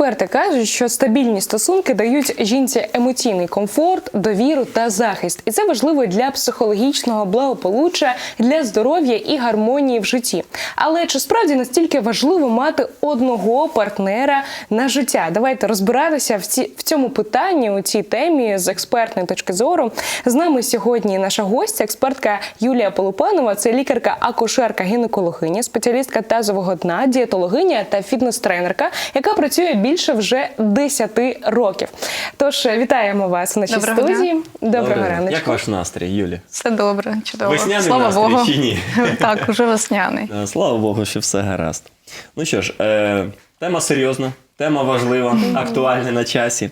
Експерти кажуть, що стабільні стосунки дають жінці емоційний комфорт, довіру та захист, і це важливо для психологічного благополуччя, для здоров'я і гармонії в житті. Але чи справді настільки важливо мати одного партнера на життя? Давайте розбиратися в ці в цьому питанні у цій темі з експертної точки зору. З нами сьогодні наша гостя, експертка Юлія Полупанова. Це лікарка, акушерка, гінекологиня, спеціалістка тазового дна, дієтологиня та фітнес-тренерка, яка працює більше вже 10 років. Тож вітаємо вас в нашій Доброго дня. студії. Доброго Добре. раночку. Як ваш настрій, Юлі? Все добре, чудово. Весняний Слава настрій Богу. чи ні? так, уже весняний. Е, Слава Богу, що все гаразд. Ну що ж, е, тема серйозна, тема важлива, актуальна на часі.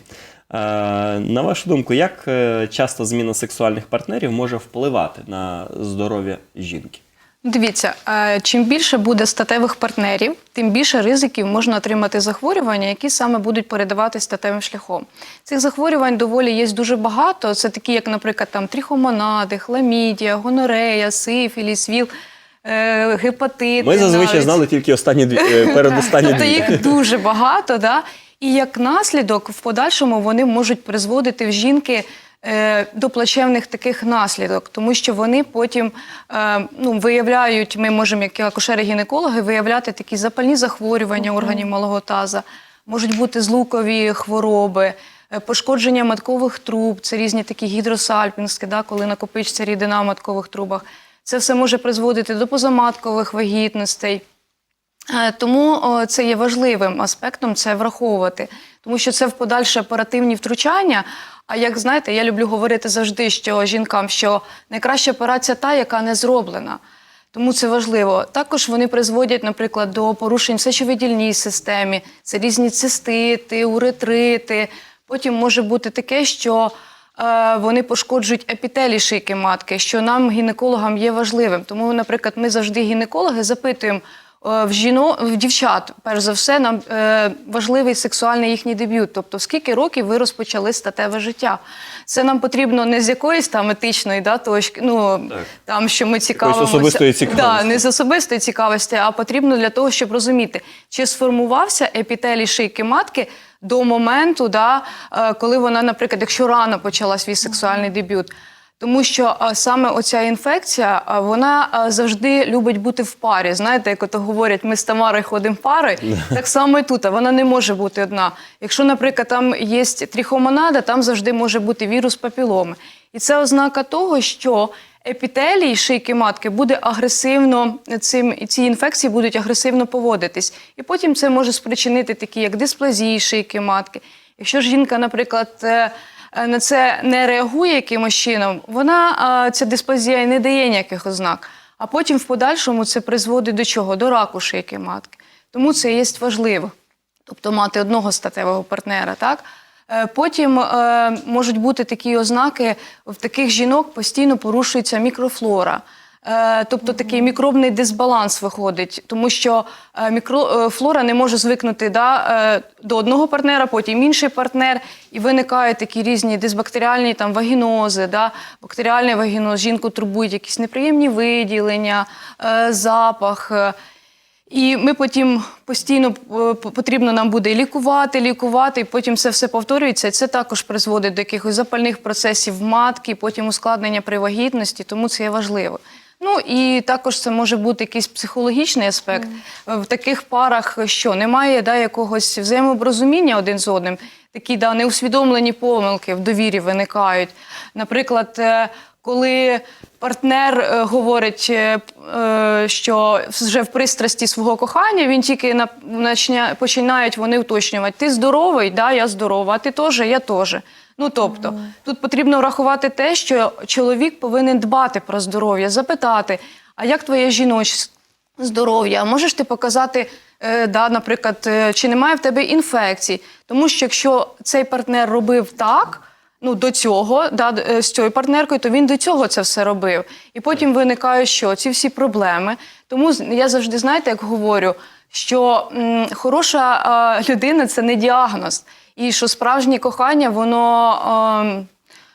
Е, на вашу думку, як е, часто зміна сексуальних партнерів може впливати на здоров'я жінки? Дивіться, е, чим більше буде статевих партнерів, тим більше ризиків можна отримати захворювання, які саме будуть передаватись статевим шляхом. Цих захворювань доволі є дуже багато. Це такі, як, наприклад, там трихомонади, хламідія, гонорея, сифіліс, ВІЛ, е, гепатит. Ми зазвичай навіть. знали тільки останні дві е, передостанні Тобто дві. їх дуже багато, да? і як наслідок в подальшому вони можуть призводити в жінки до плачевних таких наслідок, тому що вони потім е, ну, виявляють, ми можемо, як акушери-гінекологи, виявляти такі запальні захворювання органів малого таза, можуть бути злукові хвороби. е, Пошкодження маткових труб, це різні такі гідросальпінські, да, коли накопичиться рідина в маткових трубах. Це все може призводити до позаматкових вагітностей. Е, Тому це є важливим аспектом це враховувати, тому що це в подальше оперативні втручання. А як знаєте, я люблю говорити завжди, що жінкам, що найкраща операція та, яка не зроблена. Тому це важливо. Також вони призводять, наприклад, до порушень в сечовидільній системі, це різні цистити, уретрити. Потім може бути таке, що е, вони пошкоджують епітелі шийки матки, що нам, гінекологам, є важливим. Тому, наприклад, ми завжди гінекологи запитуємо в жіно, в дівчат, перш за все, нам е, важливий сексуальний їхній дебют. Тобто, скільки років ви розпочали статеве життя? Це нам потрібно не з якоїсь там етичної да, точки, ну Так. там, що ми цікавимося. особистої цікавості. Да, не з особистої цікавості, а потрібно для того, щоб розуміти, чи сформувався епітелій шийки матки до моменту, да, е, коли вона, наприклад, якщо рано почала свій сексуальний дебют. Тому що саме оця інфекція, вона завжди любить бути в парі. Знаєте, як ото говорять, ми з Тамарою ходимо пари, так само і тут. а Вона не може бути одна. Якщо, наприклад, там є трихомонада, там завжди може бути вірус папіломи. І це ознака того, що епітелій шийки матки буде агресивно цим і ці інфекції будуть агресивно поводитись. І потім це може спричинити такі, як дисплазії шийки матки. Якщо ж жінка, наприклад, е, на це не реагує якимось чином, вона е, ця диспазія не дає ніяких ознак. А потім в подальшому це призводить до чого? До раку шийки матки. Тому це є важливо. Тобто мати одного статевого партнера, так? Е, Потім е, можуть бути такі ознаки, в таких жінок постійно порушується мікрофлора. Е, Тобто такий мікробний дисбаланс виходить, тому що е, мікро, е, не може звикнути да, до одного партнера, потім інший партнер, і виникають такі різні дисбактеріальні там, вагінози, да, бактеріальний вагіноз, жінку турбують якісь неприємні виділення, запах. і ми потім постійно потрібно нам буде лікувати, лікувати, і потім це все повторюється. Це також призводить до якихось запальних процесів матки, потім ускладнення при вагітності, тому це є важливо. Ну і також це може бути якийсь психологічний аспект. Е, В таких парах що немає да, якогось взаєморозуміння один з одним, такі да, неусвідомлені помилки в довірі виникають. Наприклад, е, коли партнер е, говорить, е, що вже в пристрасті свого кохання, він тільки на, починають вони уточнювати: ти здоровий, да, я здорова, а ти теж, я теж. Ну тобто, тут потрібно врахувати те, що чоловік повинен дбати про здоров'я, запитати, а як твоє жіноче здоров'я? Можеш ти показати, е, да, наприклад, е, чи немає в тебе інфекцій? Тому що якщо цей партнер робив так, ну до цього, да, е, з цією партнеркою, то він до цього це все робив. І потім виникає, що ці всі проблеми. Тому я завжди знаєте, як говорю, що м, хороша е, людина це не діагноз, і що справжнє кохання, воно. е,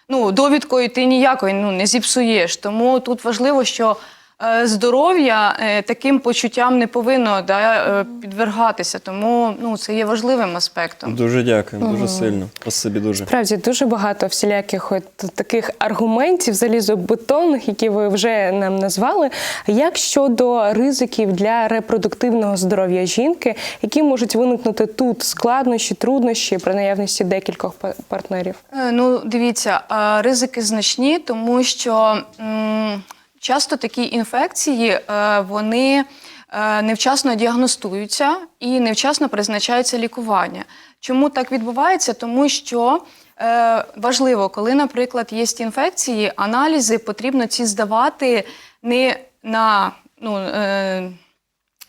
ну, довідкою ти ніякої ну, не зіпсуєш. Тому тут важливо, що здоров'я е, таким почуттям не повинно да, е, підвергатися. Тому ну, це є важливим аспектом. Дуже дякую, дуже сильно. Спасибі дуже. Справді дуже багато всіляких от таких аргументів залізобетонних, які ви вже нам назвали. Як щодо ризиків для репродуктивного здоров'я жінки, які можуть виникнути тут складнощі, труднощі при наявності декількох партнерів? Е, Ну, дивіться, е, ризики значні, тому що м, часто такі інфекції е, вони е, невчасно діагностуються і невчасно призначається лікування. Чому так відбувається? Тому що е, важливо, коли, наприклад, є інфекції, аналізи потрібно ці здавати не на ну.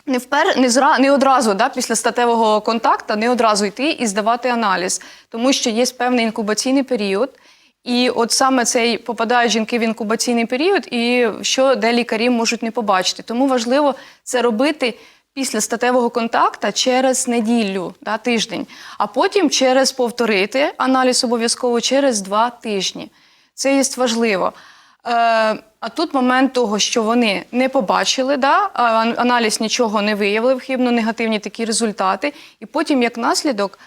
Не впер не зра не одразу да, після статевого контакту, не одразу йти і здавати аналіз, тому що є певний інкубаційний період. І от саме цей попадають жінки в інкубаційний період, і що де лікарі можуть не побачити. Тому важливо це робити після статевого контакту через неділю, да, тиждень, а потім через повторити аналіз обов'язково через два тижні. Це є важливо. Е, а тут момент того, що вони не побачили, да, аналіз нічого не виявив, хибно негативні такі результати. І потім, як наслідок,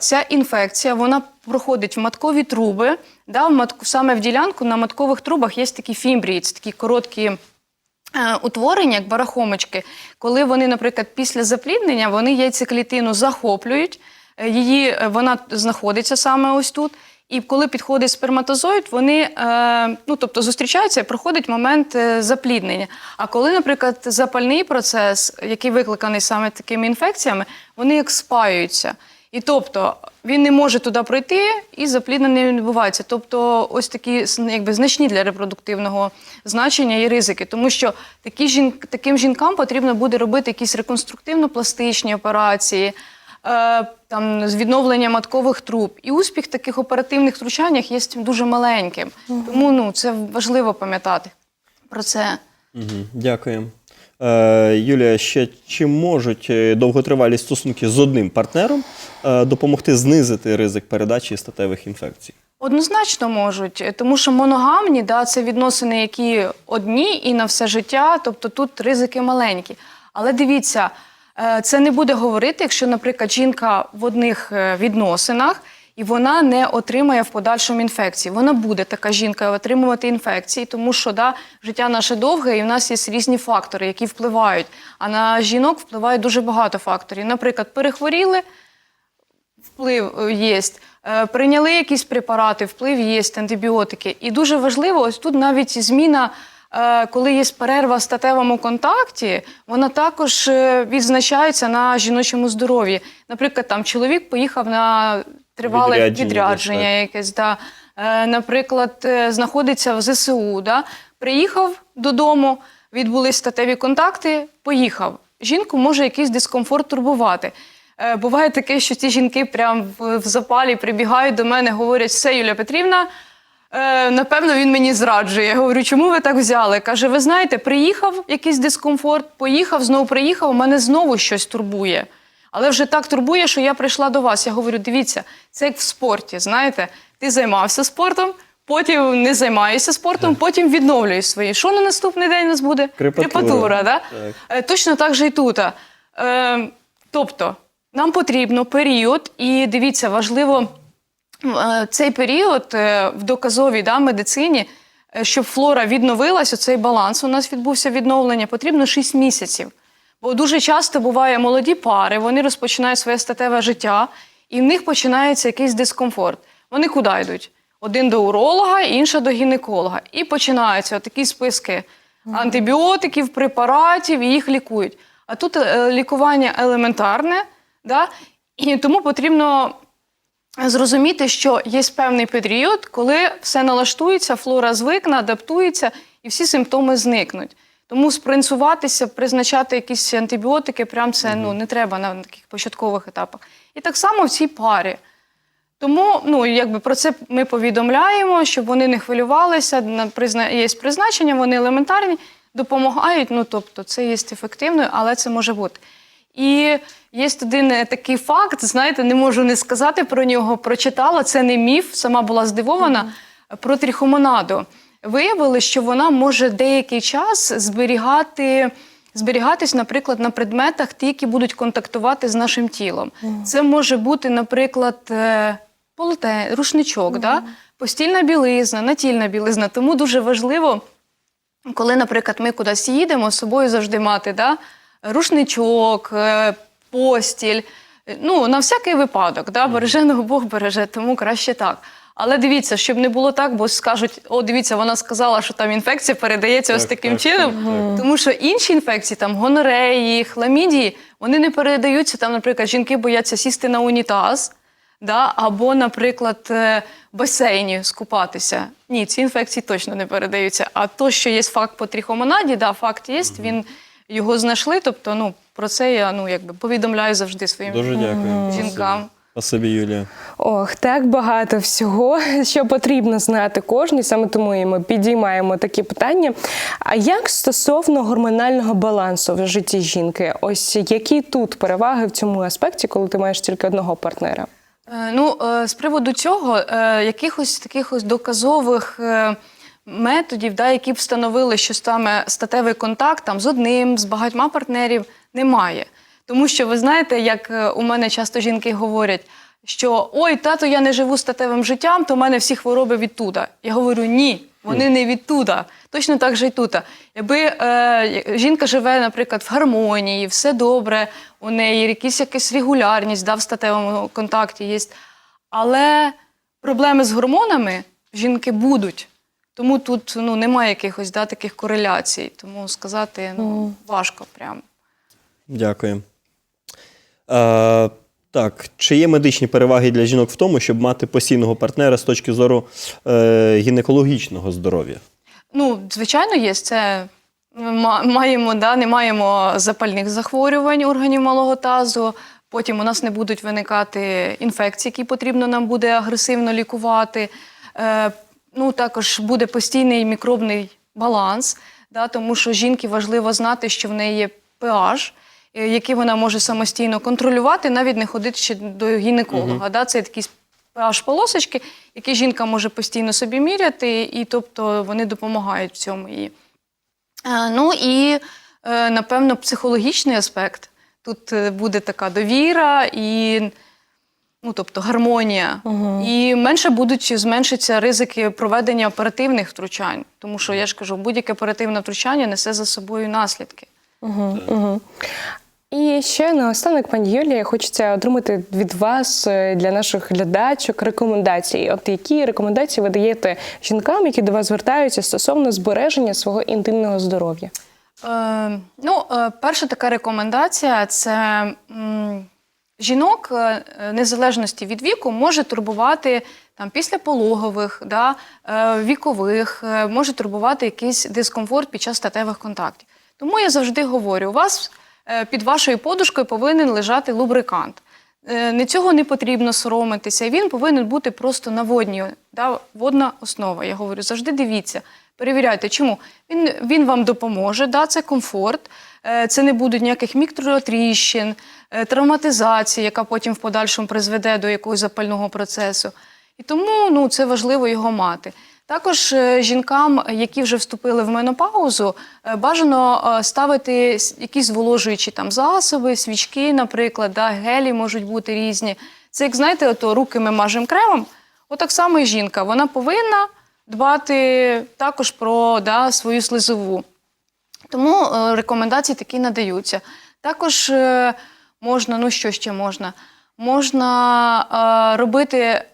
ця інфекція вона проходить в маткові труби. Да, в матку, саме в ділянку на маткових трубах є такі фімбрії, це такі короткі. е, Утворення, як барахомочки, коли вони, наприклад, після запліднення вони яйцеклітину захоплюють, е, її е, вона знаходиться саме ось тут. І коли підходить сперматозоїд, вони е, ну, тобто зустрічаються, і проходить момент е, запліднення. А коли, наприклад, запальний процес, який викликаний саме такими інфекціями, вони як спаюються. І тобто він не може туди пройти, і запліднення не відбувається. Тобто, ось такі якби значні для репродуктивного значення і ризики, тому що такі жін... таким жінкам потрібно буде робити якісь реконструктивно-пластичні операції. е, Там з відновлення маткових труб і успіх в таких оперативних втручаннях є дуже маленьким. Тому ну це важливо пам'ятати про це. Мгм, Дякую. Е, Юлія, ще чи можуть е, довготривалі стосунки з одним партнером е, допомогти знизити ризик передачі статевих інфекцій? Однозначно можуть, тому що моногамні да, це відносини, які одні і на все життя, тобто тут ризики маленькі. Але дивіться, це не буде говорити, якщо, наприклад, жінка в одних відносинах і вона не отримає в подальшому інфекції. Вона буде така жінка отримувати інфекції, тому що да, життя наше довге, і в нас є різні фактори, які впливають. А на жінок впливає дуже багато факторів. Наприклад, перехворіли, вплив є. Прийняли якісь препарати, вплив є, антибіотики. І дуже важливо, ось тут навіть зміна, е, коли є перерва в статевому контакті, вона також е, відзначається на жіночому здоров'ї. Наприклад, там чоловік поїхав на тривале Відрядження відрядження, якесь. Да. Е, Наприклад, е, знаходиться в ЗСУ, да. приїхав додому, відбулись статеві контакти, поїхав. Жінку може якийсь дискомфорт турбувати. Е, Буває таке, що ці жінки прям в, запалі прибігають до мене, говорять, все, Юлія Петрівна, напевно, він мені зраджує. Я говорю, чому ви так взяли? Каже, ви знаєте, приїхав якийсь дискомфорт, поїхав, знову приїхав, мене знову щось турбує. Але вже так турбує, що я прийшла до вас. Я говорю, дивіться, це як в спорті. Знаєте, ти займався спортом, потім не займаєшся спортом, потім відновлюєш свої. Що на наступний день у нас буде? Крепатура. да? Так. Е, Точно так же і тут. Е, тобто, нам потрібно період, і дивіться, важливо е, цей період в доказовій да, медицині, щоб флора відновилась, оцей баланс у нас відбувся відновлення, потрібно 6 місяців. Бо дуже часто буває молоді пари, вони розпочинають своє статеве життя, і в них починається якийсь дискомфорт. Вони куди йдуть? Один до уролога, інша до гінеколога. І починаються такі списки антибіотиків, препаратів, і їх лікують. А тут е, лікування елементарне, да? і тому потрібно зрозуміти, що є певний період, коли все налаштується, флора звикне, адаптується, і всі симптоми зникнуть. Тому спринцуватися, призначати якісь антибіотики, прям це ну, не треба на таких початкових етапах. І так само в цій парі. Тому ну, якби про це ми повідомляємо, щоб вони не хвилювалися. Є призначення, вони елементарні, допомагають. Ну, тобто, це є ефективною, але це може бути. І є один е, такий факт, знаєте, не можу не сказати про нього. Прочитала, це не міф, сама була здивована про трихомонаду. Виявили, що вона може деякий час зберігати. Зберігатись, наприклад, на предметах, ті, які будуть контактувати з нашим тілом. Це може бути, наприклад, е, полотен, рушничок, да? постільна білизна, натільна білизна. Тому дуже важливо, коли, наприклад, ми кудись їдемо, з собою завжди мати да? рушничок, е, постіль. Е, Ну, на всякий випадок, да? береже ну, Бог береже, тому краще так. Але дивіться, щоб не було так, бо скажуть: о, дивіться, вона сказала, що там інфекція передається ось таким так, чином. так, так. Тому що інші інфекції, там гонореї, хламідії, вони не передаються. Там, наприклад, жінки бояться сісти на унітаз, да? або, наприклад, е, в басейні скупатися. Ні, ці інфекції точно не передаються. А то, що є факт по трихомонаді, да, факт є, він його знайшли. Тобто, ну про це я ну якби повідомляю завжди своїм Дуже дякую. жінкам. Спасибі, Юлія. Ох, так багато всього, що потрібно знати кожній, саме тому і ми підіймаємо такі питання. А як стосовно гормонального балансу в житті жінки? Ось які тут переваги в цьому аспекті, коли ти маєш тільки одного партнера? Е, Ну, е, з приводу цього, е, якихось таких ось доказових методів, да, які б встановили, що саме статевий контакт там, з одним, з багатьма партнерів, немає. Тому що ви знаєте, як е, у мене часто жінки говорять, що ой, тато, я не живу статевим життям, то в мене всі хвороби відтуда. Я говорю, ні, вони не відтуда. Точно так же й тут. Якби е, жінка живе, наприклад, в гармонії, все добре, у неї якісь якась регулярність да, в статевому контакті є. Але проблеми з гормонами жінки будуть. Тому тут ну, немає якихось да, таких кореляцій. Тому сказати ну, важко прям. Дякую. Е, так, чи є медичні переваги для жінок в тому, щоб мати постійного партнера з точки зору е, гінекологічного здоров'я? Ну, звичайно, є. Це маємо, да, не маємо запальних захворювань органів малого тазу. Потім у нас не будуть виникати інфекції, які потрібно нам буде агресивно лікувати. Е, ну, також буде постійний мікробний баланс, да, тому що жінки важливо знати, що в неї є pH, е, який вона може самостійно контролювати, навіть не ходити до гінеколога. Да, це такі pH полосочки, які жінка може постійно собі міряти, і тобто вони допомагають в цьому їй. Е, Ну і е, напевно психологічний аспект. Тут буде така довіра і ну, тобто гармонія. І менше будуть зменшиться ризики проведення оперативних втручань. Тому що я ж кажу, будь-яке оперативне втручання несе за собою наслідки. Угу, угу. І ще наостанок, пані Юлія, хочеться отримати від вас е, для наших глядачок рекомендації. От які рекомендації ви даєте жінкам, які до вас звертаються стосовно збереження свого інтимного здоров'я? Е, ну, е, перша така рекомендація це м, жінок е, незалежності від віку може турбувати там після пологових, да, вікових, може турбувати якийсь дискомфорт під час статевих контактів. Тому я завжди говорю: у вас е, під вашою подушкою повинен лежати лубрикант. Е, Не цього не потрібно соромитися. Він повинен бути просто на водній, да, водна основа. Я говорю, завжди дивіться, перевіряйте, чому він, він вам допоможе, да, це комфорт, е, це не будуть ніяких мікротріщин, травматизації, яка потім в подальшому призведе до якогось запального процесу. І тому ну, це важливо його мати. Також е, жінкам, які вже вступили в менопаузу, е, бажано е, ставити якісь зволожуючі там засоби, свічки, наприклад, да, гелі можуть бути різні. Це як знаєте, ото руки ми мажемо кремом. Отак само і жінка. Вона повинна дбати також про да, свою слизову. Тому рекомендації такі надаються. Також можна, ну що ще можна? Можна робити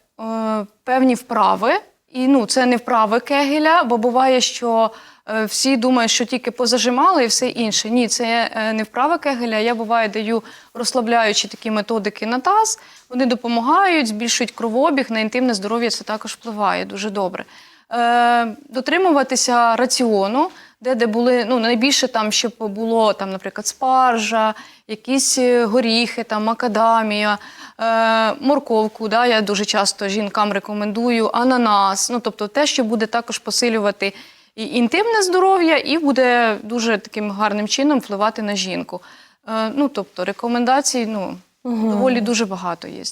певні вправи. І ну, це не вправи кегеля, бо буває, що е, всі думають, що тільки позажимали і все інше. Ні, це е, не вправи кегеля. Я буває даю розслабляючі такі методики на таз. Вони допомагають, збільшують кровообіг, на інтимне здоров'я це також впливає дуже добре. Е, дотримуватися раціону, де, де були ну найбільше там, щоб було там, наприклад, спаржа, якісь е, горіхи, там макадамія, е, морковку. Да, я дуже часто жінкам рекомендую, ананас. Ну тобто те, що буде також посилювати і інтимне здоров'я, і буде дуже таким гарним чином впливати на жінку. Е, ну тобто рекомендацій ну доволі дуже багато є.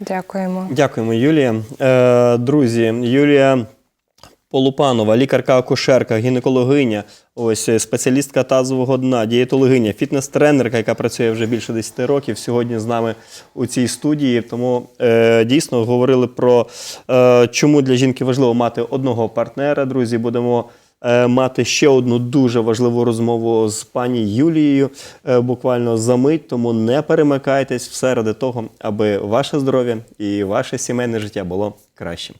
Дякуємо. Дякуємо, Юлія. Е, друзі, Юлія Полупанова, лікарка-акушерка, гінекологиня, ось е, спеціалістка тазового дна, дієтологиня, фітнес-тренерка, яка працює вже більше 10 років, сьогодні з нами у цій студії. Тому е, дійсно говорили про е, чому для жінки важливо мати одного партнера. Друзі, будемо е, мати ще одну дуже важливу розмову з пані Юлією е, буквально за мить. Тому не перемикайтесь все ради того, аби ваше здоров'я і ваше сімейне життя було кращим.